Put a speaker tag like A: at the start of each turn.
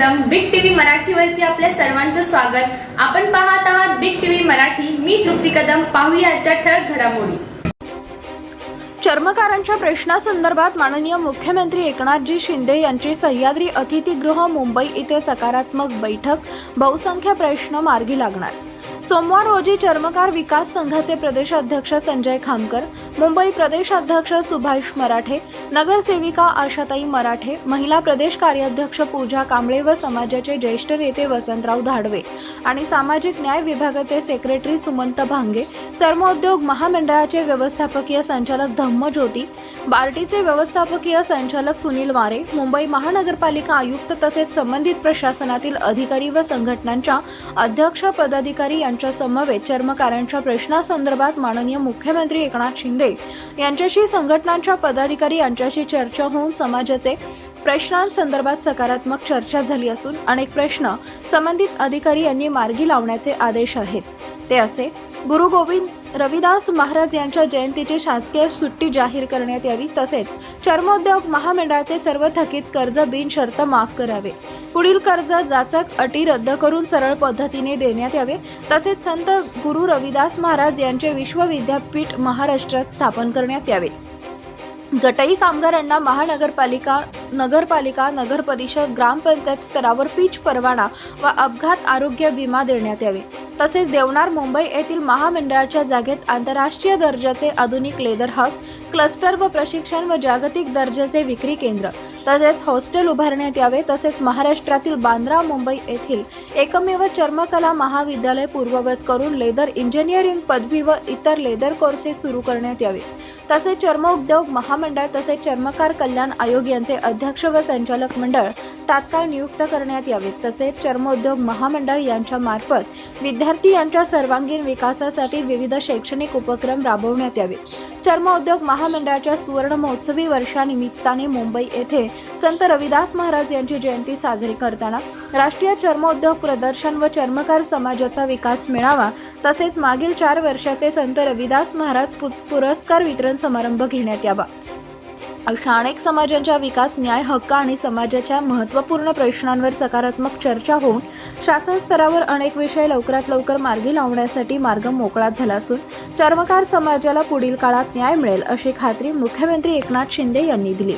A: Kadam big TV मराठीवरती आपल्या सर्वांचं स्वागत. आपण पाहत आहात बिग टीव्ही मराठी. मी तृप्ती कदम. पाहूया आजच्या ठळक घडामोडी.
B: चर्मकारांच्या प्रश्नासंदर्भात माननीय मुख्यमंत्री एकनाथजी शिंदे यांची सह्याद्री अतिथीगृह मुंबई इथे सकारात्मक बैठक. बहुसंख्य प्रश्न मार्गी लागणार. सोमवार रोजी चर्मकार विकास संघाचे प्रदेशाध्यक्ष संजय खामकर मुंबई प्रदेशाध्यक्ष सुभाष मराठे नगरसेविका आशाताई मराठे महिला प्रदेश कार्याध्यक्ष पूजा कांबळे व समाजाचे ज्येष्ठ नेते वसंतराव धाडवे आणि सामाजिक न्याय विभागाचे सेक्रेटरी सुमंत भांगे चर्मोद्योग महामंडळाचे व्यवस्थापकीय संचालक धम्मज्योती बार्टीचे व्यवस्थापकीय संचालक सुनील वारे मुंबई महानगरपालिका आयुक्त तसेच संबंधित प्रशासनातील अधिकारी व संघटनांच्या अध्यक्ष पदाधिकारी यांच्या समवेत चर्मकारांच्या प्रश्नासंदर्भात माननीय मुख्यमंत्री एकनाथ शिंदे यांच्याशी संघटनांच्या पदाधिकारी यांच्याशी चर्चा होऊन समाजाचे प्रश्नांसंदर्भात सकारात्मक चर्चा झाली असून अनेक प्रश्न संबंधित अधिकारी यांनी मार्गी लावण्याचे आदेश आहेत. ते असे गुरु गोविंद रविदास महाराज यांच्या जयंतीची शासकीय सुट्टी जाहीर करण्यात यावी. तसेच चर्मोद्योग महामंडळाचे सर्व थकीत कर्ज बिनशर्त माफ करावे. पुढील कर्ज जाचक अटी रद्द करून सरळ पद्धतीने देण्यात यावे. तसेच संत गुरु रविदास महाराज यांचे विश्वविद्यापीठ महाराष्ट्रात स्थापन करण्यात यावे. गटई कामगारांना महानगरपालिका नगरपालिका नगर परिषद ग्रामपंचायत स्तरावर पीच परवाना व अपघात आरोग्य विमा देण्यात यावे. तसेच देवनार मुंबई येथील महामंडळाच्या जागेत आंतरराष्ट्रीय दर्जाचे आधुनिक लेदर हब क्लस्टर व प्रशिक्षण व जागतिक दर्जाचे विक्री केंद्र तसेच हॉस्टेल उभारण्यात यावे तसेच महाराष्ट्रातील बांद्रा मुंबई येथील एकमेव चर्मकला महाविद्यालय पूर्ववत करून लेदर इंजिनिअरिंग पदवी व इतर लेदर कोर्सेस सुरू करण्यात यावे. तसेच चर्म उद्योग महामंडळ तसेच चर्मकार कल्याण आयोग यांचे अध्यक्ष व संचालक मंडळ तात्काळ नियुक्त करण्यात यावेत. तसेच चर्मोद्योग महामंडळ यांच्या मार्फत विद्यार्थी यांच्या सर्वांगीण विकासासाठी विविध शैक्षणिक उपक्रम राबवण्यात यावे. चर्मोद्योग महामंडळाच्या सुवर्ण महोत्सवी वर्षानिमित्ताने मुंबई येथे संत रविदास महाराज यांची जयंती साजरी करताना राष्ट्रीय चर्मोद्योग प्रदर्शन व चर्मकार समाजाचा विकास मिळावा तसेच मागील चार वर्षाचे संत रविदास महाराज पु- पुरस्कार वितरण समारंभ घेण्यात यावा. अशा अनेक समाजांच्या विकास न्याय हक्क आणि समाजाच्या महत्त्वपूर्ण प्रश्नांवर सकारात्मक चर्चा होऊन शासन स्तरावर अनेक विषय लवकरात लवकर मार्गी लावण्यासाठी मार्ग मोकळा झाला असून चर्मकार समाजाला पुढील काळात न्याय मिळेल अशी खात्री मुख्यमंत्री एकनाथ शिंदे यांनी दिली.